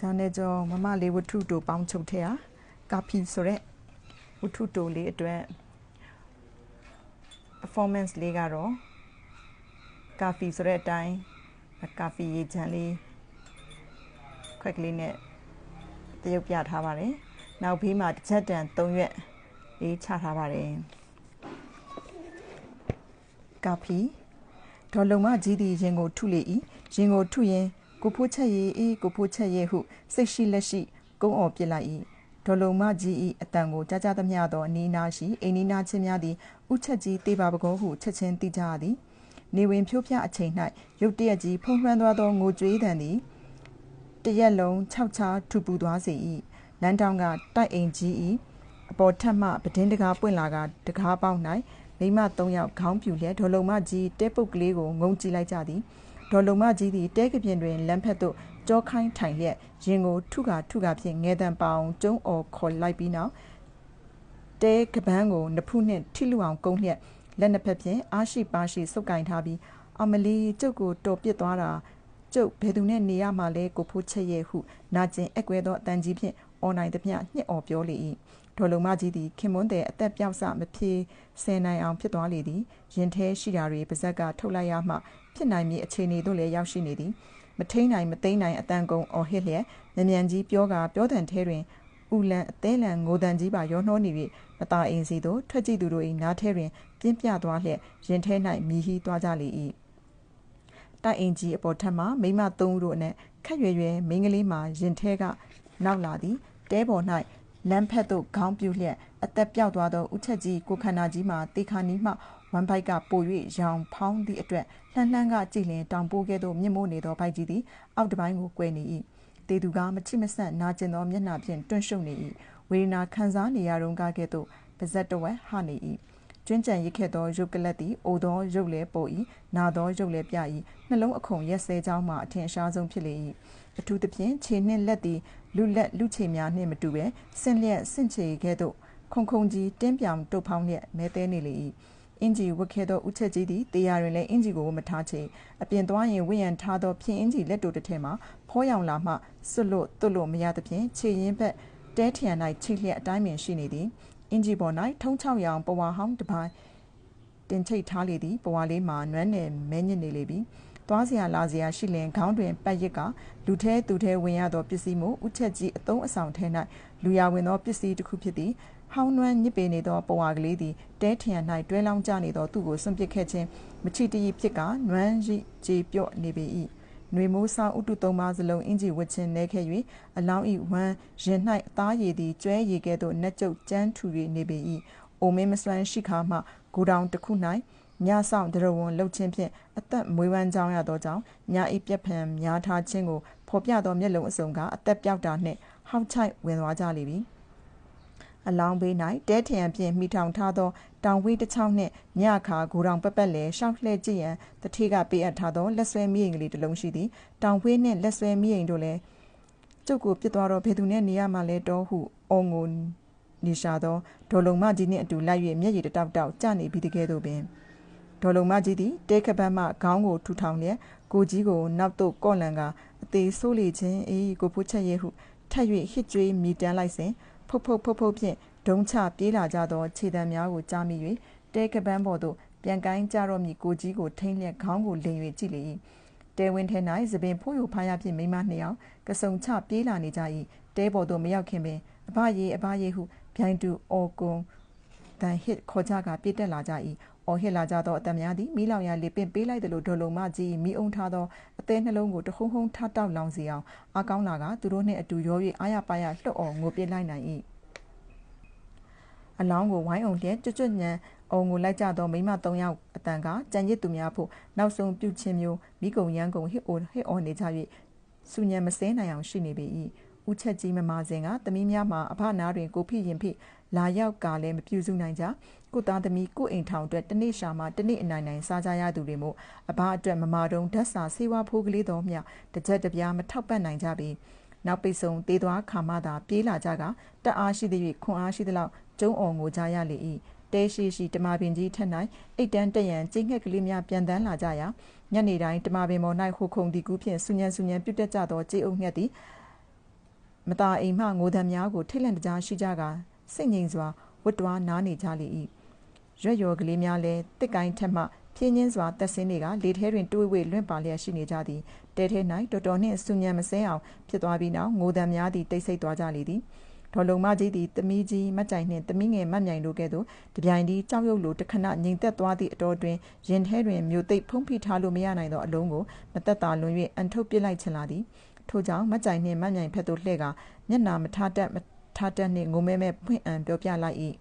ဂျာနယ်ကျော်မမလေးဝတ္ထုတိုပေါင်းချုပ်ထဲဟာကာဖီဆိုရက်ဝတ္ထုတိုလေးအတွက် performance လေးကတော့ကာဖီဆိုတဲ့အတိုင်းကာဖီရေချမ်းလေးခွက်ကလေးနဲ့တရုပ်ပြထားပါတယ်။နောက်ဘေးမှာတစ်ချက်တန်3ရွက်လေးချထားပါတယ်။ကာဖီဒေါ်လုံမကြီးသည်ရင်ကိုထုလေ၏ရင်ကိုထုရင် ကိုဖိုးချက်ရည်အေးကိုဖိုးချက်ရည်ဟုစိတ်ရှိလက်ရှိကုန်းအော်ပြစ်လိုက်၏ဒေါ်လုံမကြီး၏အတန်ကိုကြားကြားသမျှသောအနီးနားရှိအိနီးနားချင်းများသည်ဥချက်ကြီးတေးပါပကောဟုချက်ချင်းသိကြသည်နေဝင်ဖြိုးဖျအချိန်၌ရုတ်တရက်ကြီးဖုံးလွှမ်းသွားသောငိုကြွေးတံသည်တရက်လုံးခြောက်ချာထူပူသွားစေ၏လမ်းတောင်ကတိုက်အိမ်ကြီး၏အပေါ်ထက်မှပဒင်းတကားပွင့်လာကတကားပေါက်၌မိမ၃ယောက်ခေါင်းပြူလျက်ဒေါ်လုံမကြီးတဲပုတ်ကလေးကိုငုံကြည့်လိုက်ကြသည် ဒေါ်လုံမကြီးသည်တဲကပြင်းတွင်လမ်းဖက်သို့ကြောခိုင်းထိုင်လျက်ရင်ကိုထုကာထုကာဖြင့်ငဲတံပေါင်ကျုံးအော်ခေါ်လိုက်ပြီးနောက်တဲကပန်းကိုနဖုနှင့်ထိလူအောင်ကုန်းလျက်လက်နှစ်ဖက်ဖြင့်အားရှိပါရှိစုပ်ကင်ထားပြီးအမလီကျုပ်ကိုတော်ပစ်သွားတာကျုပ်ဘယ်သူနဲ့နေရမှလဲကိုဖိုးချက်ရဲ့ဟုနာကျင်အကွဲသောအတန်ကြီးဖြင့် အွန်လိုင်းသမျှညှစ်အော်ပြောလေ၏ဒေါ်လုံမကြီးသည်ခင်မွန်းတဲ့အသက်ပြောက်စမဖြေဆယ်နိုင်အောင်ဖြစ်သွားလေသည်ရင်ထဲရှိတာတွေပါဇက်ကထုတ်လိုက်ရမှဖြစ်နိုင်မည်အခြေအနေသို့လည်းရောက်ရှိနေသည်မထိန်နိုင်မသိမ့်နိုင်အတန်ကုန်အော်ဟစ်လျက်မြ мян ကြီးပြောကပြောတန်ထဲတွင်ဥလန်အသေးလန်ငိုတန်ကြီးပါရောနှောနေ၍မตาအိမ်စီသို့ထွက်ကြည့်သူတို့၏နားထဲတွင်ပြင်းပြသွားလျက်ရင်ထဲ၌မြည်ဟီးသွားကြလေ၏တိုက်အိမ်ကြီးအပေါ်ထက်မှမိမသုံးဦးတို့အနက်ခက်ရွယ်ရွယ်မိန်းကလေးမှာရင်ထဲကနောက်လာသည် တဲပေါ်၌လမ်းဖက်သို့ခေါင်းပြူလျက်အသက်ပြောက်သွားသောဥချက်ကြီးကိုခန္ဓာကြီးမှာတေခါနီးမှဝမ်ဘိုက်ကပို၍ရောင်ဖောင်းသည့်အတွက်လှမ်းလှမ်းကကြည်လင်တောင်ပိုးကဲ့သို့မြင့်မိုးနေသောဘိုက်ကြီးသည်အောက်တစ်ပိုင်းကိုကွယ်နေ၏တေသူကမချိမဆန့်နာကျင်သောမျက်နှာဖြင့်တွန့်ရှုံနေ၏ဝေဒနာခံစားနေရတုန်းကကဲ့သို့ပါဇက်တဝက်ဟနေ၏ကျွင်းကြံရစ်ခဲ့သောရုပ်ကလတ်သည်အိုသောရုပ်လည်းပေါ်၏နာသောရုပ်လည်းပြ၏နှလုံးအခုံရက်စဲကြောင်းမှအထင်ရှားဆုံးဖြစ်လေ၏ အထူးသဖြင့်ခြေနှင့်လက်သည်လူလက်လူခြေများနှင့်မတူဘဲဆင့်လျက်ဆင့်ချေကဲ့သို့ခုံခုံကြီးတင်းပြောင်တုတ်ဖောင်းလျက်မဲသေးနေလေ၏အင်ဂျီဝတ်ခဲ့သောဥချက်ကြီးသည်တရားတွင်လည်းအင်ဂျီကိုမထားချေအပြင်သွားရင်ဝင့်ရန်ထားသောဖြင်းအင်ဂျီလက်တို့တစ်ထည်မှာဖောရောင်လာမှစွတ်လို့တွတ်လို့မရသဖြင့်ခြေရင်းဘက်တဲထရန်၌ချိလျက်အတိုင်းပင်ရှိနေသည်အင်ဂျီပေါ်၌ထုံးချောက်ရောင်ပဝါဟောင်းတစ်ပိုင်းတင်ချိတ်ထားလေသည်ပဝါလေးမှာနွမ်းနယ်မဲညစ်နေလေပြီ သွားစရာလာစရာရှိလင်ခေါင်းတွင်ပတ်ရစ်ကလူထဲသူထဲဝင်ရသောပစ္စည်းမှုဥချက်ကြီးအသုံးအဆောင်ထဲ၌လူရဝင်သောပစ္စည်းတစ်ခုဖြစ်သည်ဟောင်းနွမ်းညစ်ပေနေသောပဝါကလေးသည်တဲထရန်၌တွဲလောင်းကျနေသောသူ့ကိုစွန့်ပစ်ခဲ့ခြင်းမချီတရီဖြစ်ကနွမ်းရီကြေပြော့နေပေ၏နှွေမိုးဆောင်ဥတုသုံးပါးစလုံးအင်ဂျီဝတ်ခြင်းနဲခဲ့၍အလောင်းဤဝမ်းရင်၌အသားရည်သည်ကျွဲရည်ကဲ့သို့နှက်ကျုပ်ကြမ်းထူ၍နေပေ၏အိုမင်းမစွမ်းရှိခါမှဂူတောင်တစ်ခု၌ ညဆောင်ဒရဝွန်လှုပ်ခြင်းဖြင့်အသက်မွေးဝမ်းကြောင်းရသောကြောင့်ညဤပြက်ဖန်များထားခြင်းကိုဖော်ပြသောမျက်လုံးအစုံကအသက်ပြောက်တာနှင့်ဟောက်ချိုက်ဝင်သွားကြလိမ့်မည်အလောင်းဘေး၌တဲထရန်ဖြင့်မိထောင်ထားသောတောင်ဝေးတစ်ချောင်းနှင့်ညခါဂူတောင်ပက်ပက်လဲရှောက်လှဲ့ကြည့်ရန်တထေးကပေးအပ်ထားသောလက်ဆွဲမိရင်ကလေးတစ်လုံးရှိသည်တောင်ဝေးနှင့်လက်ဆွဲမိရင်တို့လည်းကျုပ်ကိုပြစ်သွားတော့ဘယ်သူနဲ့နေရမှလဲတော့ဟုအုံငိုနေရှာသောဒေါ်လုံမကြီးနှင့်အတူလိုက်၍မျက်ရည်တောက်တောက်ကျနေပြီးတကယ်သို့ပင် ဒေါ်လုံမကြီးသည်တဲခပတ်မှခေါင်းကိုထူထောင်လျက်ကိုကြီးကိုနောက်သို့ကော့လန်ကအသေးဆိုးလေခြင်းအေးကိုဖိုးချက်ရဲ့ဟုထပ်၍ဟစ်ကြွေးမိတန်းလိုက်စဉ်ဖုတ်ဖုတ်ဖုတ်ဖုတ်ဖြင့်ဒုံချပြေးလာကြသောခြေတံများကိုကြားမိ၍တဲကပန်းပေါ်သို့ပြန်ကိုင်းကြတော့မည်ကိုကြီးကိုထိမ့်လျက်ခေါင်းကိုလိမ်၍ကြည့်လေ၏တဲဝင်းထဲ၌သပင်ဖိုးယိုဖားရဖြင့်မိမနှစ်ယောက်ကစုံချပြေးလာနေကြ၏တဲပေါ်သို့မရောက်ခင်ပင်အဘရေအဘရေဟုဗျိုင်းတူအော်ကွန်တန်ဟစ်ခေါ်ကြကပြည့်တက်လာကြ၏ အော်ဟစ်လာကြသောအတံများသည်မိလောင်ရလေပင်ပေးလိုက်သလိုဒေါ်လုံမကြီးမိအုံထားသောအသေးနှလုံးကိုတဟုံဟုံထတောက်လောင်စီအောင်အကောင်းလာကသူတို့နှင့်အတူရော၍အာရပါရလှုပ်အော်ငိုပြစ်လိုက်နိုင်၏အလောင်းကိုဝိုင်းအောင်လျက်ကျွတ်ကျွတ်ညံအုံကိုလိုက်ကြသောမိမ၃ယောက်အတန်ကကြံရစ်သူများဖို့နောက်ဆုံးပြုချင်းမျိုးမိကုံရန်ကုံဟစ်အိုဟစ်အော်နေကြ၍စူညံမစဲနိုင်အောင်ရှိနေပေ၏ဥချက်ကြီးမမာစင်ကသမီးများမှာအဖနာတွင်ကိုဖိရင်ဖိလာရောက်ကလည်းမပြူစုနိုင်ကြ ကိုသားသမီးကိုအိမ်ထောင်အတွက်တနေ့ရှာမှတနေ့အနိုင်နိုင်စားကြရသူတွေမို့အဘအတွက်မမာတုံးဓာတ်စာဆေးဝါးဖိုးကလေးတော်မြတစ်ချက်တပြားမထောက်ပံ့နိုင်ကြပြီနောက်ပိတ်ဆုံးသေးသွားခါမှသာပြေးလာကြကတက်အားရှိသည့်ခွန်အားရှိသလောက်ကျုံအောင်ငိုကြရလေ၏တဲရှိရှိတမပင်ကြီးထက်၌အိတ်တန်းတရံကျင်းငှက်ကလေးများပြန်တန်းလာကြရာညနေတိုင်းတမပင်ပေါ်၌ဟိုခုံဒီကူးဖြင့်ဆူညံဆူညံပြုတ်တက်ကြသောကြေးအုပ်ငှက်သည်မตาအိမ်မှငိုတံများကိုထိတ်လန့်တကြားရှိကြကစိတ်ငြိမ်စွာဝတ်တွားနားနေကြလေ၏ ရွက်ရော်ကလေးများလည်းတစ်ကိုင်းထက်မှဖြင်းချင်းစွာတက်ဆင်းတွေကလေထဲတွင်တွေးဝေလွင့်ပါလျက်ရှိနေကြသည်တဲထဲ၌တော်တော်နှင့်ဆူညံမစဲအောင်ဖြစ်သွားပြီးနောက်ငိုတံများသည်တိတ်ဆိတ်သွားကြလေသည်ဒေါ်လုံမကြီးသည်တမီးကြီးမတ်ကြိုင်နှင့်တမီးငယ်မတ်မြိုင်တို့ကဲ့သို့တပြိုင်တည်းကြောက်ရွံ့လိုတခဏငြိမ်သက်သွားသည့်အတော်တွင်ရင်ထဲတွင်မြို့သိပ်ဖုံးဖိထားလို့မရနိုင်သောအလုံးကိုမသက်သာလွန်၍အန်ထုတ်ပစ်လိုက်ချင်လာသည်ထို့ကြောင့်မတ်ကြိုင်နှင့်မတ်မြိုင်ဖက်သို့လှည့်ကမျက်နာမထားတတ်မထားတတ်နှင့်ငိုမဲမဲဖွင့်အံပြောပြလိုက်၏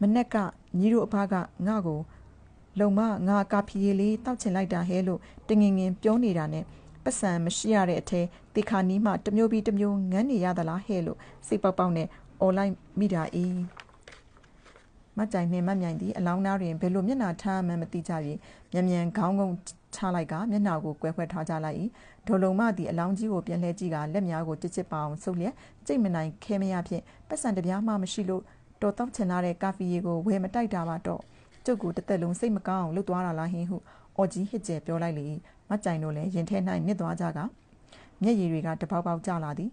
မနက်ကညီတို့အဖကငါ့ကိုလုံမငါကာဖီရီလေးတောက်ချင်လိုက်တာဟဲလို့တငင်ငင်ပြောနေတာနဲ့ပတ်စံမရှိရတဲ့အထဲတေခါနီးမှတမျိုးပြီးတမျိုးငန်းနေရသလားဟဲ့လို့စိတ်ပေါက်ပေါက်နဲ့အွန်လိုင်းမိတာဤမကြိုင်နှင့်မမြိုင်သည်အလောင်းသားတွင်ဘယ်လိုမျက်နှာထားမှန်းမသိကြ၍မြန်မြန်ခေါင်းကုန်းချလိုက်ကမျက်နှာကိုကွဲခွဲထားကြလိုက်၏ဒေါ်လုံမသည်အလောင်းကြီးကိုပြန်လှည့်ကြည့်ကလက်များကိုတစ်ချစ်ပါအောင်ဆုပ်လျက်ကြိတ်မနိုင်ခဲမရဖြင့်ပတ်စံတပြားမှမရှိလို့ တော်တော့ချင်လာတဲ့ကာဖီရီကိုဝယ်မတိုက်တာပါတော့ကျုပ်ကိုတစ်သက်လုံးစိတ်မကောင်းအောင်လှုပ်သွားတာလားဟင်းဟုအော်ကြီးဟစ်ကျဲပြောလိုက်လေမကြိုင်တို့လည်းရင်ထဲ၌မြစ်သွားကြကမျက်ရည်တွေကတပေါက်ပေါက်ကျလာသည်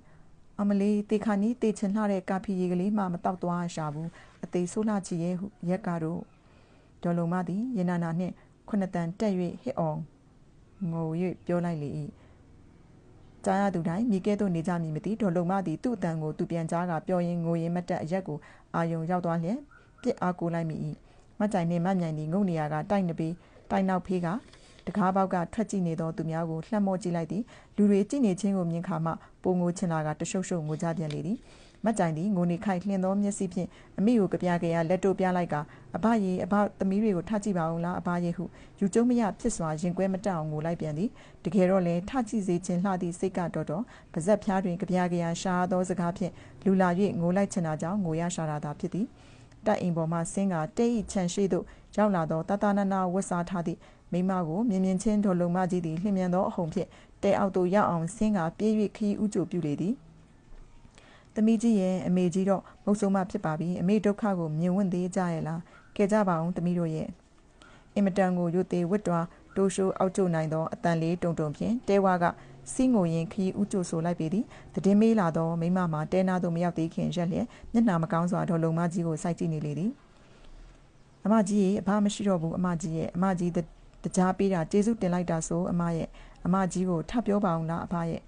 အမလေးတေခါနီးတေချင်လှတဲ့ကာဖီရီကလေးမှမတောက်သွားရှာဘူးအသေးဆိုးလှချီရဲ့ဟုရက်ကတော့ဒေါ်လုံမသည်ရင်နာနာနှင့်ခုနှစ်တန်တက်၍ဟစ်အောင်ငို၍ပြောလိုက်လေ၏ကြားရသူတိုင်းမိကဲသို့နေကြမည်မသိဒေါ်လုံမသည်သူ့အတန်ကိုသူပြန်ကြားကပြောရင်းငိုရင်းမတက်အရက်ကို အာယုံရောက်သွားလျက်ပြစ်အားကိုလိုက်မိ၏မကြိုင်နှင့်မမြိုင်သည်ငုံနေရကတိုက်နေပြီးတိုက်နောက်ဖေးကတကားပေါက်ကထွက်ကြည့်နေသောသူများကိုလှမ်းမော့ကြည့်လိုက်သည်လူတွေကြည့်နေခြင်းကိုမြင်ခါမှပုံငိုချင်လာကတရှုပ်ရှုပ်ငိုကြပြန်လေသည် မကြိုင်သည်ငိုနေခိုက်လှင်သောမျက်စိဖြင့်အမိကိုကြပြကြရလက်တို့ပြလိုက်ကအဘရေအဘသမီးတွေကိုထကြည့်ပါအောင်လားအဘရေဟုယူကျုံမရဖြစ်စွာရင်ကွဲမတက်အောင်ငိုလိုက်ပြန်သည်တကယ်တော့လေထကြည့်စေခြင်းလှသည့်စိတ်ကတော့တော့ပါဇက်ဖျားတွင်ကြပြကြရရှာသောစကားဖြင့်လူလာ၍ငိုလိုက်ချင်တာကြောင့်ငိုရရှာတာသာဖြစ်သည်တိုက်အိမ်ပေါ်မှဆင်းကတဲဤခြံရှိသို့ရောက်လာသောတတနနာဝတ်စားထားသည့်မိမကိုမြင်မြင်ချင်းဒေါ်လုံမကြီးသည်လျင်မြန်သောအဟုန်ဖြင့်တဲအောက်သို့ရောက်အောင်ဆင်းကပြေး၍ခီးဥကြိုပြုလေသည် သမီးကြီးရဲ့အမေကြီးတော့မုတ်ဆိုးမဖြစ်ပါပြီအမေဒုက္ခကိုမြင်ဝင့်သေးကြရဲ့လားကဲကြပါအောင်သမီးတို့ရဲ့အင်မတန်ကိုရွသေးဝတ်တွားတိုးရှိုးအောက်ကျနိုင်သောအတန်လေးတုံတုံဖြင့်တဲဝါကစီးငိုရင်ခီးဥကြိုဆိုလိုက်ပေသည်တည်င်းမေးလာသောမိမမှာတဲနာသို့မရောက်သေးခင်ရက်လျက်မျက်နှာမကောင်းစွာဒေါ်လုံမကြီးကိုစိုက်ကြည့်နေလေသည်အမကြီးရဲ့အဘမရှိတော့ဘူးအမကြီးရဲ့အမကြီးတကြားပေးတာကျေးဇူးတင်လိုက်တာဆိုအမရဲ့အမကြီးကိုထပြောပါအောင်လားအဖရဲ့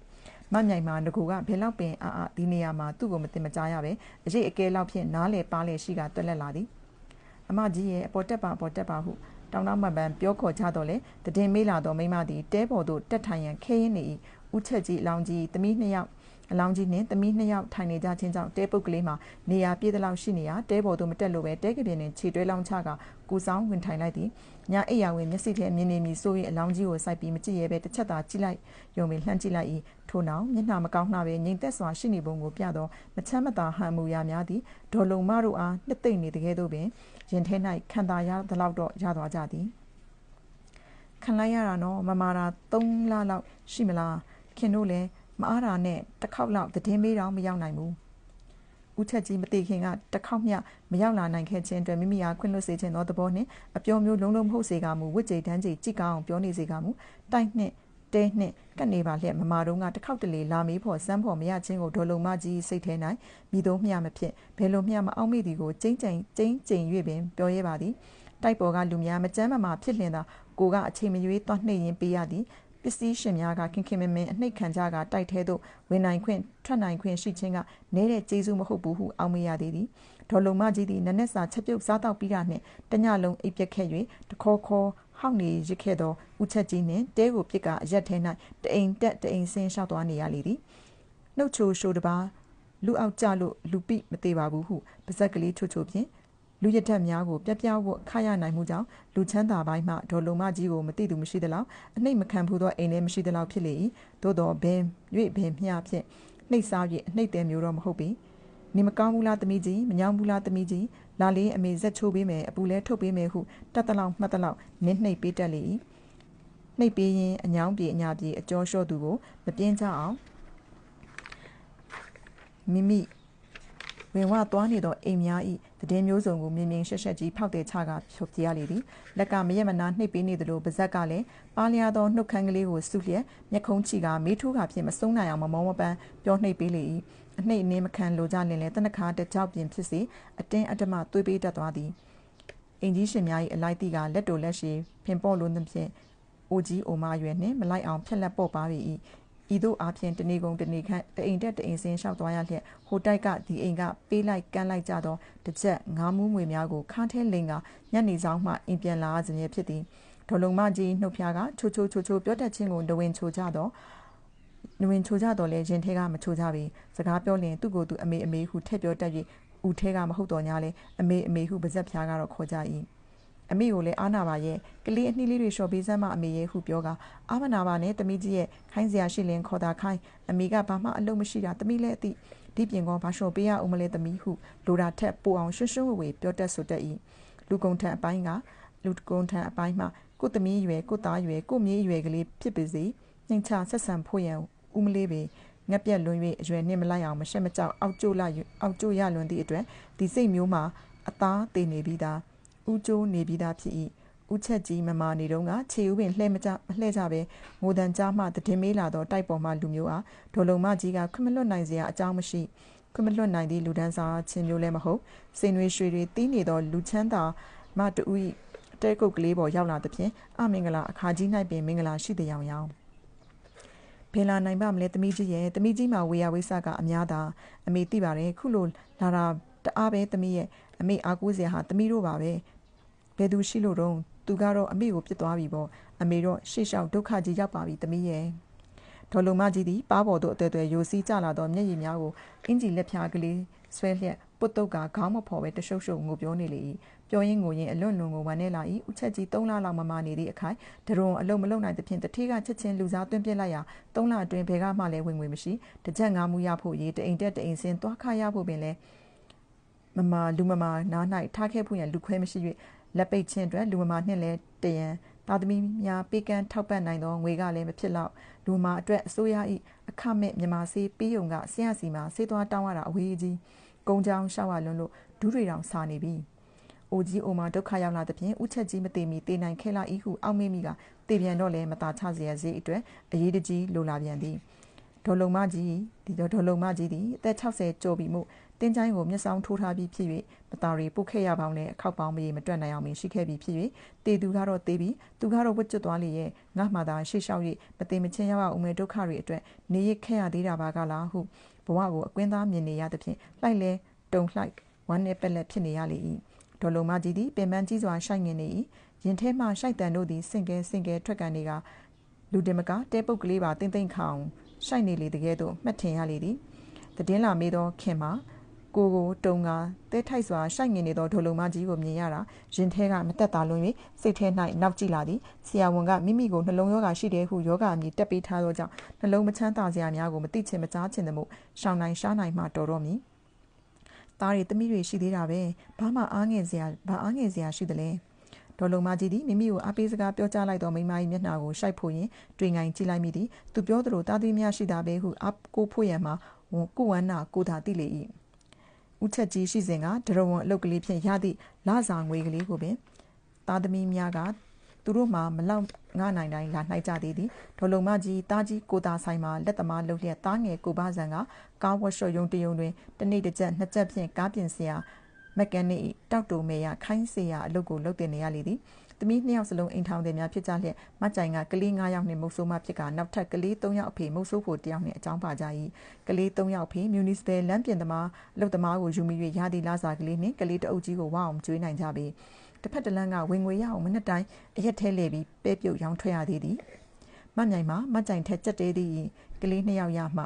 မမြိုင်မှာငကူကဘယ်လောက်ပင်အာအာဒီနေရာမှာသူ့ကိုမတင်မကြားရပဲအရေးအကဲလောက်ဖြင့်နားလေပါလေရှိကတွက်လက်လာသည်အမကြီးရဲ့အပေါ်တက်ပါအပေါ်တက်ပါဟုတောင်းတမှန်ပန်ပြောခေါ်ကြတော့လေတည်င်းမေးလာတော့မိမသည်တဲပေါ်သို့တက်ထိုင်ရန်ခဲရင်းနေ၏ဥချက်ကြီးအလောင်းကြီးသမီးနှစ်ယောက်အလောင်းကြီးနှင့်သမီးနှစ်ယောက်ထိုင်နေကြခြင်းကြောင့်တဲပုတ်ကလေးမှာနေရာပြည့်သလောက်ရှိနေရတဲပေါ်သို့မတက်လို့ပဲတဲကပြင်းနှင့်ခြေတွဲလောင်းချက ကိုဆောင်ဝင်ထိုင်လိုက်သည်ညာအိယာဝင်မျက်စိထဲမြင်နေမီဆို၍အလောင်းကြီးကိုစိုက်ပြီးမကြည့်ရဲပဲတစ်ချက်သာကြည့်လိုက်ယုံပင်လှမ်းကြည့်လိုက်၏ထို့နောက်မျက်နှာမကောင်းနှပဲငြိမ်သက်စွာရှိနေပုံကိုပြသောမချမ်းမသာဟန်မူရာများသည်ဒေါ်လုံမတို့အားနှစ်သိမ့်နေတကယ်တော့ပင်ရင်ထဲ၌ခံသာရသလောက်တော့ရသွားကြသည်ခံလိုက်ရတာနော်မမာတာ3လလောက်ရှိမလားခင်တို့လည်းမအားတာနဲ့တစ်ခေါက်လောက်တည်င်းမေးတော့မရောက်နိုင်ဘူး ဦးချက်ကြီးမတိခင်ကတစ်ခေါက်မျှမရောက်လာနိုင်ခဲ့ခြင်းအတွက်မိမိအားခွင့်လွှတ်စေခြင်းသောသဘောနှင့်အပြောမျိုးလုံးလုံးမဟုတ်စေကမူဝစ်ကြိတ်တန်းကြိတ်ကြည့်ကောင်းအောင်ပြောနေစေကမူတိုက်နှင့်တဲနှင့်ကပ်နေပါလျက်မမာတုံးကတစ်ခေါက်တလေလာမေးဖို့စမ်းဖို့မရခြင်းကိုဒေါ်လုံမကြီးစိတ်ထဲ၌မိတို့မျှမဖြစ်ဘယ်လိုမျှမအောင်မိသည်ကိုကျင်းကျင်ကျင်းကျင်၍ပင်ပြောရဲပါသည်တိုက်ပေါ်ကလူများမကြမ်းမမာဖြစ်လင်သာကိုကအချိန်မရွေးသွားနှိပ်ရင်းပေးရသည် ပစ္စည်းရှင်များကခင်ခင်မင်မင်အနှိတ်ခံကြကတိုက်ထဲသို့ဝင်နိုင်ခွင့်ထွက်နိုင်ခွင့်ရှိခြင်းကနဲတဲ့ကျေးဇူးမဟုတ်ဘူးဟုအောက်မေ့ရသေးသည်ဒေါ်လုံမကြီးသည်နနက်စာချက်ပြုတ်စားတော့ပြီးတာနှင့်တညလုံးအိပ်ပျက်ခဲ့၍တခေါ်ခေါ်ဟောက်နေရခဲ့သောဦးချက်ကြီးနှင့်တဲကိုပြစ်ကအရက်ထဲ၌တအိမ်တက်တအိမ်ဆင်းလျှောက်သွားနေရလေသည်နှုတ်ချိုရှိုးတပါလူအောက်ကြလို့လူပိမသေးပါဘူးဟုပါဇက်ကလေးချိုချိုဖြင့် လူရထက်များကိုပြပြဝတ်ခရနိုင်မှုကြောင့်လူချမ်းသာပိုင်းမှဒေါ်လုံမကြီးကိုမသိသူမရှိသလောက်အနှိတ်မခံဘူးသောအိမ်ထဲမရှိသလောက်ဖြစ်လေ၏သို့တော်ဘင်၍ဘင်မျှဖြင့်နှိပ်စား၍အနှိတ်တယ်မျိုးတော့မဟုတ်ပေနေမကောင်းဘူးလားသမီးကြီးမညောင်းဘူးလားသမီးကြီးလာလေးအမေဇက်ချိုးပေးမယ်အပူလဲထုတ်ပေးမယ်ဟုတတ်တလောက်မှတ်တလောက်နင်းနှိပ်ပေးတတ်လေ၏နှိပ်ပေးရင်အညောင်းပြေအညာပြေအကျော်လျှော့သူကိုမပြင်းကြအောင်မိမိ ဝဝင်ဝသွားနေသောအိမ်များ၏တည်င်းမျိုးစုံကိုမြင်မြင်ရှက်ရှက်ကြီးဖောက်တဲ့ချကဖြုတ်ပြရလေသည်လက်ကမရက်မနာနှိပ်ပေးနေသလိုပါဇက်ကလည်းပါလျာသောနှုတ်ခမ်းကလေးကိုစုလျက်မျက်ခုံးချီကမေးထိုးကဖြင့်မဆုံးနိုင်အောင်မမောမပန်းပြောနှိပ်ပေးလေ၏အနှိမ့်အနှင်းမခံလိုကြလင်လဲတနခါတကြောက်ပြင်ဖြစ်စေအတင်းအဓမ္မသွေးပေးတတ်သွားသည်အင်ကြီးရှင်များ၏အလိုက်တိကလက်တိုလက်ရှိဖင်ပေါ်လုံးသဖြင့်အိုကြီးအိုမရွယ်နှင့်မလိုက်အောင်ဖြက်လက်ပေါ့ပါ၏ ဤသို့အားဖြင့်တနေကုန်တနေခန့်တအိမ်တက်တအိမ်စင်းလျှောက်သွားရလျက်ဟိုတိုက်ကဒီအိမ်ကပေးလိုက်ကမ်းလိုက်ကြသောတစ်ချက်ငါးမူးငွေများကိုခါထဲလိန်ကညနေဆောင်မှအိမ်ပြန်လာခြင်းဖြစ်သည်ဒေါ်လုံမကြီးနှုတ်ဖျားကချိုချိုချိုချိုပြောတတ်ခြင်းကိုဒဝင်ချိုကြတော့နဝင်ချိုကြတော့လဲရင်ထဲကမချိုကြပေစကားပြောလင်သူ့ကိုယ်သူအမေအမေဟုထည့်ပြောတတ်၍ဦးထဲကမဟုတ်တော့ညာလဲအမေအမေဟုပါဇက်ဖျားကတော့ခေါ်ကြ၏ အမေကိုလည်းအားနာပါရဲ့ကလေးအနှီးလေးတွေလျှော်ပေးစမ်းမအမေရဲ့ဟုပြောကအားမနာပါနဲ့တမီးကြီးရဲ့ခိုင်းစရာရှိလင်ခေါ်တာခိုင်းအမေကဘာမှအလုပ်မရှိတာတမီးလည်းအသိဒီပြင်ကောဘာလျှော်ပေးရအောင်မလဲတမီးဟုလိုတာထက်ပိုအောင်ရှင်းရှင်းဝေဝေပြောတတ်ဆိုတတ်၏လူကုန်ထံအပိုင်းကလူကုန်ထံအပိုင်းမှာကိုသမီးရွယ်ကိုသားရွယ်ကိုမြေးရွယ်ကလေးဖြစ်ပါစေနှိမ်ချဆက်ဆံဖို့ရန်ဦးမလေးပေငက်ပြက်လွန်၍အရွယ်နှင့်မလိုက်အောင်မရှက်မကြောက်အောက်ကျိုးလာအောက်ကျိုးရလွန်သည့်အတွက်ဒီစိတ်မျိုးမှာအသားတည်နေပြီးသား ဥကျိုးနေပြီးသားဖြစ်၏ဥချက်ကြီးမမာနေတော့ကခြေဥပင်လှဲမကြမလှဲကြပဲငိုတန်ကြားမှတည်မေးလာသောတိုက်ပေါ်မှလူမျိုးအားဒေါ်လုံမကြီးကခွမလွတ်နိုင်စရာအကြောင်းမရှိခွမလွတ်နိုင်သည့်လူဒန်းစားချင်းမျိုးလည်းမဟုတ်စိန်ရွှေရွှေတွေတီးနေသောလူချမ်းသာမတူ၏တဲကုတ်ကလေးပေါ်ရောက်လာသဖြင့်အမင်္ဂလာအခါကြီး၌ပင်မင်္ဂလာရှိတဲ့ရောင်ရောင်ဘယ်လာနိုင်ပါမလဲတမီးကြီးရဲ့တမီးကြီးမှာဝေယဝိဆကအများသာအမေသိပါတယ်ခုလိုလာတာတအားပဲတမီးရဲ့အမေအားကိုးစရာဟာတမီးတို့ပါပဲ ဘယ်သူရှိလို့တော့သူကတော့အမေကိုပြစ်သွားပြီပေါ့အမေတော့ရှေ့လျှောက်ဒုက္ခကြီးရောက်ပါပြီတမီးရဲ့ဒေါ်လုံမကြီးသည်ပါပေါ်သို့အသွဲသွဲယိုစီးကျလာသောမျက်ရည်များကိုအင်ဂျီလက်ဖြားကလေးဆွဲလျက်ပုတ်တုတ်ကခေါင်းမဖော်ပဲတရှုပ်ရှုပ်ငိုပြောနေလေ၏ပြောရင်းငိုရင်းအလွန်လွန်ကိုဝမ်းနေလာ၏ဥချက်ကြီး၃လလောက်မမနေသည့်အခိုင်ဒရုံအလုံးမလုံးနိုင်သဖြင့်တထေးကချက်ချင်းလူစားသွင်းပြစ်လိုက်ရာ၃လအတွင်းဘယ်ကမှလည်းဝင်ငွေမရှိတကြက်ငါမှုရဖို့ရေးတအိမ်တက်တအိမ်စင်းသွားခရဖို့ပင်လည်းမမလူမမနား၌ထားခဲ့ဖို့ရန်လူခွဲမရှိ၍ လက်ပိတ်ခြင်းအတွက်လူမမာနှင့်လည်းတရန်သားသမီးများပေးကမ်းထောက်ပံ့နိုင်သောငွေကလည်းမဖြစ်တော့လူမအတွက်အစိုးရ၏အခမဲ့မြန်မာစေးပေးုံကဆရာစီမှာစေးသွားတောင်းရတာအဝေးကြီးကုန်းချောင်းရှောက်ရလွန်းလို့ဒူးတွေတောင်စာနေပြီအိုကြီးအိုမဒုက္ခရောက်လာသဖြင့်ဥချက်ကြီးမသိမီတေနိုင်ခဲလာဤဟုအောက်မေ့မိကတေပြန်တော့လည်းမသာချစရာစေးအတွက်အရေးတကြီးလိုလာပြန်သည်ဒေါ်လုံမကြီးဒီဒေါ်လုံမကြီးသည်အသက်60ကျော်ပြီမို့ တင်းချိုင်းကိုမျက်စောင်းထိုးထားပြီးဖြစ်၍မသားရီပုတ်ခဲ့ရပေါင်းနဲ့အခောက်ပေါင်းမရေမတွက်နိုင်အောင်မင်းရှိခဲ့ပြီးဖြစ်၍တေသူကတော့တေးပြီးသူကတော့ဝတ်ကျွတ်သွားလေရဲ့ငါမှသာရှေ့လျှောက်၍မသိမချင်းရောက်အောင်မဲဒုက္ခတွေအတွက်နေရခဲ့ရသေးတာပါကလားဟုဘဝကိုအကွင်းသားမြင်နေရသဖြင့်လှိုက်လဲတုံလှိုက်ဝမ်းနဲ့ပက်လက်ဖြစ်နေရလေ၏ဒေါ်လုံမကြီးသည်ပင်ပန်းကြီးစွာရှိုက်ငင်နေ၏ရင်ထဲမှရှိုက်တန်တို့သည်စင်ကဲစင်ကဲထွက်ကန်တွေကလူတင်မကတဲပုတ်ကလေးပါတင်းသိမ့်ခေါင်ရှိုက်နေလေတကယ်တော့မှတ်ထင်ရလေသည်တည်င်းလာမေးသောခင်မှာ ကိုကိုတုံကတဲထိုက်စွာရှိုက်ငင်နေသောဒိုလုံမကြီးကိုမြင်ရတာရင်ထဲကမတက်တာလွန်၍စိတ်ထဲ၌နောက်ကြည့်လာသည်ဆရာဝန်ကမိမိကိုနှလုံးရောဂါရှိတယ်ဟုယောဂအမည်တက်ပေးထားသောကြောင့်နှလုံးမချမ်းသာစရာများကိုမသိချင်မကြားချင်သမှုရှောင်းနိုင်ရှားနိုင်မှတော်တော့မည်သားတွေသမီးတွေရှိသေးတာပဲဘာမှအားငယ်စရာဘာအားငယ်စရာရှိသလဲဒေါ်လုံမကြီးသည်မိမိကိုအားပေးစကားပြောကြားလိုက်သောမိမ၏မျက်နှာကိုရှိုက်ဖို့ရင်တွေ့ငိုင်ကြည့်လိုက်မိသည်သူပြောသလိုသားသမီးများရှိတာပဲဟုအားကိုဖို့ရန်မှာကိုဝမ်းနာကိုသာသိလေ၏ ဦးချက်ကြီးရှိစဉ်ကဒရဝံအလုတ်ကလေးဖြင့်ရသည့်လစာငွေကလေးကိုပင်သားသမီးများကသူတို့မှမလောက်ငါနိုင်တိုင်းလာနှိုက်ကြသေးသည်ဒေါ်လုံမကြီးတားကြီးကိုတာဆိုင်မှာလက်သမားလှုပ်လျက်တားငယ်ကိုပါဆန်ကကားဝက်ရှော့ယုံတယုံတွင်တနေ့တစ်ချက်နှစ်ချက်ဖြင့်ကားပြင်စရာမက်ကန်နစ်တောက်တူမေရခိုင်းစေရအလုပ်ကိုလုပ်တင်နေရလေသည် သမီးနှစ်ယောက်စလုံးအိမ်ထောင်တယ်များဖြစ်ကြလျက်မကြိုင်ကကလေး9ယောက်နှင့်မုတ်ဆိုးမဖြစ်ကနောက်ထပ်ကလေး3ယောက်အဖေမုတ်ဆိုးဖို့တယောက်နှင့်အကြောင်းပါကြ၏ကလေး3ယောက်ဖေမြူနီစပယ်လမ်းပြင်သမားလုပ်သမားကိုယူမိ၍ရသည့်လာစာကလေးနှင့်ကလေးတအုပ်ကြီးကိုဝအောင်ကျွေးနိုင်ကြပေတစ်ဖက်တစ်လမ်းကဝင်ငွေရအောင်မနှစ်တိုင်းအရက်ထဲလေပြီးပဲပြုတ်ရောင်းထွက်ရသေးသည်မမြိုင်မှာမကြိုင်ထက်ကြက်တဲသည်ကလေးနှစ်ယောက်ရမှ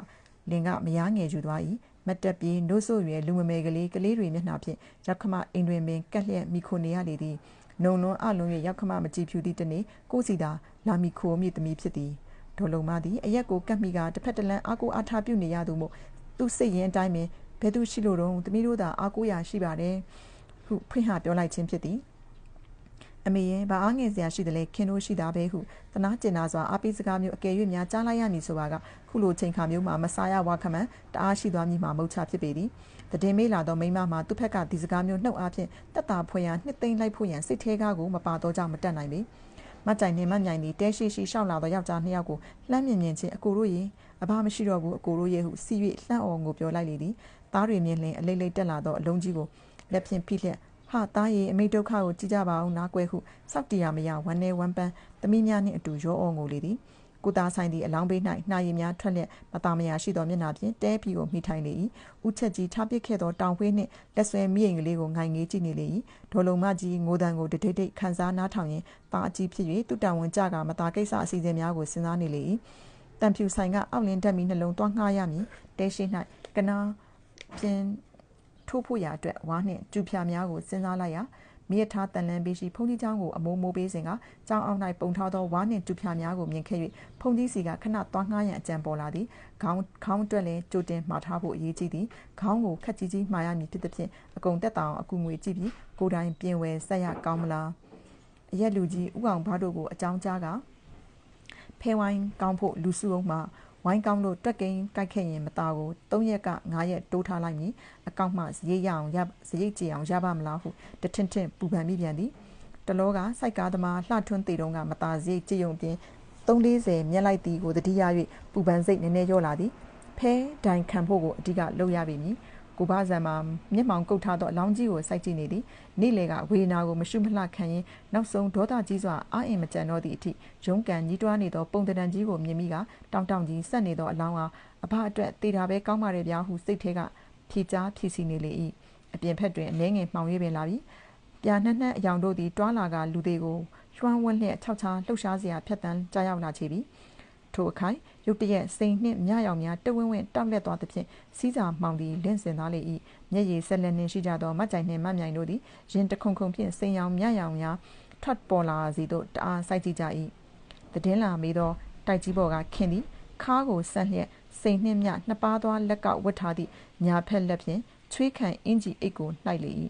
လင်ကမယားငယ်ယူသွား၏မတ်တက်ပြေးနိုးဆို့ရွယ်လူမမယ်ကလေးကလေးတွေမျက်နှာဖြင့်ရောက်ခမအိမ်တွင်ပင်ကက်လျက်မိခိုနေရလေသည် နုံနွန်းအလုံး၍ရောက်ခမမကြည့်ဖြူသည့်တနေ့ကိုစီသာလာမီခိုမိသမီးဖြစ်သည်ဒေါ်လုံမသည်အရက်ကိုကတ်မိကတစ်ဖက်တစ်လမ်းအားကိုအားထားပြုနေရသူမို့သူစိတ်ရင်အတိုင်းပင်ဘယ်သူရှိလို့တော့သမီးတို့သာအားကိုးရာရှိပါတယ်ဟုဖွင့်ဟပြောလိုက်ခြင်းဖြစ်သည် အမေရင်ဘာအားငယ်စရာရှိတယ်လဲခင်တို့ရှိတာပဲဟုတနာကျင်နာစွာအားပေးစကားမျိုးအကယ်၍များကြားလိုက်ရမည်ဆိုပါကခုလိုချိန်ခါမျိုးမှာမဆာရဝါခမန်တအားရှိသွားမည်မှာမဟုတ်ချဖြစ်ပေသည်တည်မေးလာသောမိမမှာသူ့ဖက်ကဒီစကားမျိုးနှုတ်အားဖြင့်တက်တာဖွယ်ရန်နှစ်သိမ့်လိုက်ဖို့ရန်စိတ်ထဲကားကိုမပါတော့ကြောင့်မတက်နိုင်ပေမကြိုင်နှင့်မမြိုင်သည်တဲရှိရှိရှောက်လာသောယောက်ျားနှစ်ယောက်ကိုလှမ်းမြင်မြင်ချင်းအကိုတို့ရေအဘမရှိတော့ဘူးအကိုတို့ရေဟုစီ၍လှမ်းအော်ကိုပြောလိုက်လေသည်သားတွေမြင်လင်အလိမ့်လိမ့်တက်လာသောအလုံးကြီးကိုလက်ဖြင့်ဖိလျက် ဟာသားရီအမိဒုက္ခကိုကြည်ကြပါအောင်နားကွယ်ဟုစောက်တရားမရဝမ်းနေဝမ်းပန်းသမီးများနှင့်အတူရောအော်ငိုလေသည်ကိုသားဆိုင်သည့်အလောင်းဘေး၌နှာရည်များထွက်လျက်မသားမယာရှိသောမျက်နှာဖြင့်တဲပီကိုမိထိုင်လေ၏ဥချက်ကြီးထားပစ်ခဲ့သောတောင်ဝှေးနှင့်လက်ဆွဲမိရင်ကလေးကိုငိုင်ငေးကြည့်နေလေ၏ဒေါ်လုံမကြီးငိုတန်ကိုတတိတ်တိတ်ခန်းစားနားထောင်ရင်းပါအကြီးဖြစ်၍သူ့တောင်ဝင်ကြကမသားကိစ္စအစီအစဉ်များကိုစဉ်းစားနေလေ၏တန်ဖြူဆိုင်ကအောက်လင်းတက်မီနှလုံးတွားငှားရမည်တဲရှိ၌ကနာပြင်း ထိုးဖို့ရာအတွက်ဝါနှင့်ကျူဖြာများကိုစဉ်းစားလိုက်ရာမိရထားတန်လန်းပေးရှိဖုန်ကြီးเจ้าကိုအမိုးမိုးပေးစဉ်ကကြောင်းအောင်၌ပုံထားသောဝါနှင့်ကျူဖြာများကိုမြင်ခဲ့၍ဖုန်ကြီးစီကခဏသွားငှားရန်အကြံပေါ်လာသည်ခေါင်းခေါင်းအတွက်လည်းကြိုတင်မှာထားဖို့အရေးကြီးသည်ခေါင်းကိုခက်ကြီးကြီးမှားရမည်ဖြစ်သဖြင့်အကုန်တက်တောင်အကူငွေကြည့်ပြီးကိုယ်တိုင်ပြင်ဝယ်ဆက်ရကောင်းမလားအရက်လူကြီးဥအောင်ဘားတို့ကိုအကြောင်းကြားကဖဲဝိုင်းကောင်းဖို့လူစုအောင်မှာ ဝိုင်းကောင်းလို့တွက်ကိန်းကြိုက်ခဲ့ရင်မသားကို3ရက်က9ရက်တိုးထားလိုက်မည်အကောင့်မှဇရိတ်ရအောင်ရဇရိတ်ကြည့်အောင်ရပါမလားဟုတထင်ထင်ပူပန်မိပြန်သည်တလောကစိုက်ကားသမားလှထွန်းသေးတုံးကမသားဇရိတ်ကြည့်ုံပြင်340မျက်လိုက်သည်ကိုတတိယ၍ပူပန်စိတ်နည်းနည်းရောလာသည်ဖဲဒိုင်ခံဖို့ကိုအဓိကလုပ်ရပေမည် ကိုဘဇံမှာမျက်မှောင်ကုတ်ထားသောအလောင်းကြီးကိုစိုက်ကြည့်နေသည်နေ့လေကဝေနာကိုမရှုမလှခံရင်နောက်ဆုံးဒေါသကြီးစွာအာအင်မကြံတော့သည့်အထိရုံးကန်ကြီးတွားနေသောပုံတံကြီးကိုမြင်မိကတောင်တောင်ကြီးဆက်နေသောအလောင်းအားအဘအတွက်တေတာပဲကောင်းပါရဲ့ဗျာဟုစိတ်ထဲကဖြေချားဖြီစီနေလေ၏အပြင်ဖက်တွင်အနှဲငယ်မှောင်၍ပင်လာပြီပြာနှက်နှက်အယောင်တို့သည်တွာလာကလူသေးကိုလွှမ်းဝန်းလျက်ခြောက်ချားလှုပ်ရှားစရာဖြတ်တန်းကြားရောက်လာချေပြီ ထိုအခိုင်ရုတ်တရက်စိန်နှင့်မြရောင်များတဝင်းဝင်းတောက်လက်သွားသဖြင့်စီးစာမှောင်သည်လင့်စင်သားလေ၏မျက်ရည်ဆက်လက်နှင့်ရှိကြသောမကြိုင်နှင့်မမြိုင်တို့သည်ရင်တခုံခုံဖြင့်စိန်ရောင်မြရောင်များထွက်ပေါ်လာစီသို့တအားစိုက်ကြည့်ကြ၏တည်င်းလာမေသောတိုက်ကြီးပေါ်ကခင်သည်ခါးကိုဆက်လျက်စိန်နှင့်မြနှစ်ပါးသောလက်ကဝတ်ထားသည့်ညာဖက်လက်ဖြင့်ချွေးခံအင်ကြီးအိတ်ကိုနှိုက်လေ၏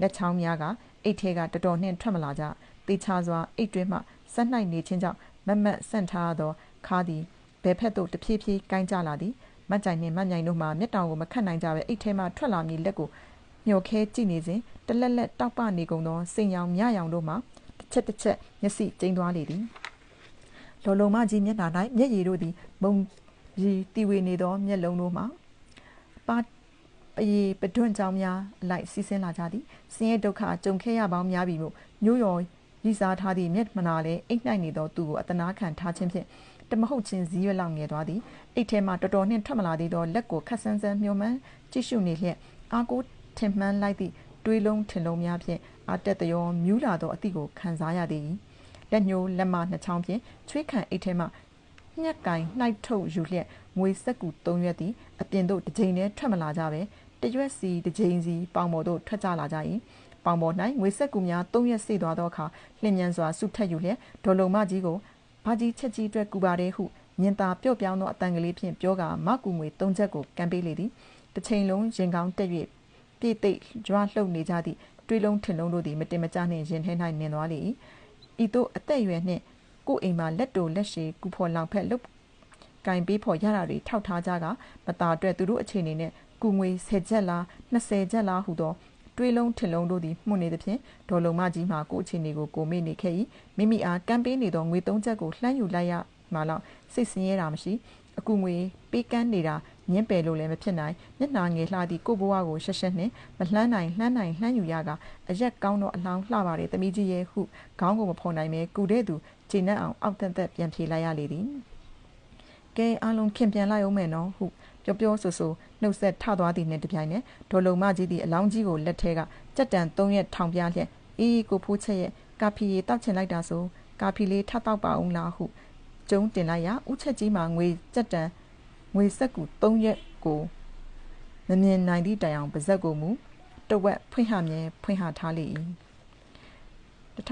လက်ချောင်းများကအိတ်ထဲကတော်တော်နှင့်ထွက်မလာကြတေချာစွာအိတ်တွင်းမှဆက်နှိုက်နေခြင်းကြောင့်မမတ်ဆန့်ထားသော ခါသည်ဘယ်ဖက်သို့တဖြည်းဖြည်းကိုင်းကြလာသည်မတ်ကြိုင်နှင့်မတ်မြိုင်တို့မှမျက်တောင်ကိုမခတ်နိုင်ကြပဲအိတ်ထဲမှထွက်လာမည်လက်ကိုမျောခဲကြည့်နေစဉ်တလက်လက်တောက်ပနေကုန်သောစိန်ရောင်မြရောင်တို့မှတစ်ချက်တစ်ချက်မျက်စိကျိန်းသွားလေသည်လော်လုံမကြီးမျက်နှာ၌မျက်ရည်တို့သည်မုံရီတီဝေနေသောမျက်လုံးတို့မှပါပရေပဒွန့်ကြောင်များအလိုက်စီးဆင်းလာကြသည်ဆင်းရဲဒုက္ခကြုံခဲ့ရပေါင်းများပြီမို့ညို့ရော်ရည်စားထားသည့်မျက်မနာလည်းအိတ်နိုင်နေသောသူကိုအတနာခံထားခြင်းဖြင့် တမဟုတ်ချင်းဇီးရွက်လောက်ငယ်သွားသည်အိတ်ထဲမှတော်တော်နှင့်ထွက်မလာသေးသောလက်ကိုခတ်ဆန်းဆန်းမျောမှန်းကြည့်ရှုနေလျက်အာကိုထင်မှန်းလိုက်သည့်တွေးလုံးထင်လုံးများဖြင့်အာတက်တရောမြူးလာသောအသည့်ကိုခံစားရသည်လက်ညှိုးလက်မနှစ်ချောင်းဖြင့်ချွေးခံအိတ်ထဲမှညက်ကင်နှိုက်ထုတ်ယူလျက်ငွေစက်ကူ၃ရွက်သည်အပြင်သို့တစ်ချိန်တည်းထွက်မလာကြပဲတရွက်စီတစ်ချိန်စီပေါင်ပေါ်သို့ထွက်ကြလာကြ၏ပေါင်ပေါ်၌ငွေဆက်ကူများ၃ရက်စေသွားသောအခါလျင်မြန်စွာဆုထက်ယူလျက်ဒေါ်လုံမကြီးကို ဘာကြီးချက်ကြီးအတွက်ကူပါတယ်ဟုမြင်သာပျော့ပြောင်းသောအတန်ကလေးဖြင့်ပြောကမကူငွေ၃ချက်ကိုကမ်းပေးလေသည်တစ်ချိန်လုံးရင်ကောင်းတက်၍ပြည့်သိပ်ကြွားလှုပ်နေကြသည့်တွေးလုံးထင်လုံးတို့သည်မတင်မကျနှင့်ရင်ထဲ၌နင်သွားလေ၏ဤသို့အသက်အရွယ်နှင့်ကိုယ်အိမ်မှာလက်တိုလက်ရှည်ကူဖော်လောင်ဖက်လုတ်ကင်ပေးဖော်ရတာတွေထောက်ထားကြကမตาအတွက်သူတို့အခြေအနေနဲ့ကူငွေ10ချက်လား20ချက်လားဟုသော တွေးလုံးထင်လုံးတို့သည်မှုန်နေသဖြင့်ဒေါ်လုံမကြီးမှကိုအခြေအနေကိုကိုမေ့နေခဲ့၏မိမိအားကမ်းပေးနေသောငွေ၃ချက်ကိုလှမ်းယူလိုက်ရမှလောက်စိတ်ဆင်းရဲတာမရှိအကူငွေပေးကမ်းနေတာညင်းပယ်လို့လည်းမဖြစ်နိုင်မျက်နှာငယ်လှသည့်ကိုဘဝကိုရှက်ရှက်နှင့်မလှမ်းနိုင်လှမ်းနိုင်လှမ်းယူရကအရက်ကောင်းသောအလောင်းလှပါတယ်တမိကြီးရဲ့ဟုခေါင်းကိုမဖော်နိုင်ပဲကူတဲ့သူခြေနှက်အောင်အောက်တက်တက်ပြန်ဖြေလိုက်ရလေသည်ကဲအားလုံးခင်ပြန်လိုက်အောင်မယ်နော်ဟု ပျော်ပျော်ဆူဆူနှုတ်ဆက်ထသွားသည်နှင့်တပြိုင်နက်ဒေါ်လုံမကြီးသည်အလောင်းကြီးကိုလက်ထဲကကြက်တန်၃ရက်ထောင်ပြလျက်အေးကိုဖိုးချက်ရဲ့ကာဖီရေတောက်ချင်လိုက်တာဆိုကာဖီလေးထတောက်ပါအောင်လားဟုကျုံတင်လိုက်ရဥချက်ကြီးမှာငွေကြက်တန်ငွေဆက်ကူ၃ရက်ကိုမမြင်နိုင်သည့်တိုင်အောင်ပါဇက်ကိုမူတဝက်ဖွင့်ဟမြဲဖွင့်ဟထားလေ၏1954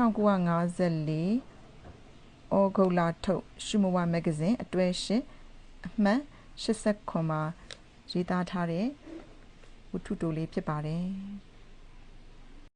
ဩဂုတ်လထုတ်ရှုမဝမဂ္ဂဇင်းအတွဲရှင်အမှတ် 89မှာရေးသားထားတဲ့ဝတ္ထုတိုလေးဖြစ်ပါတယ်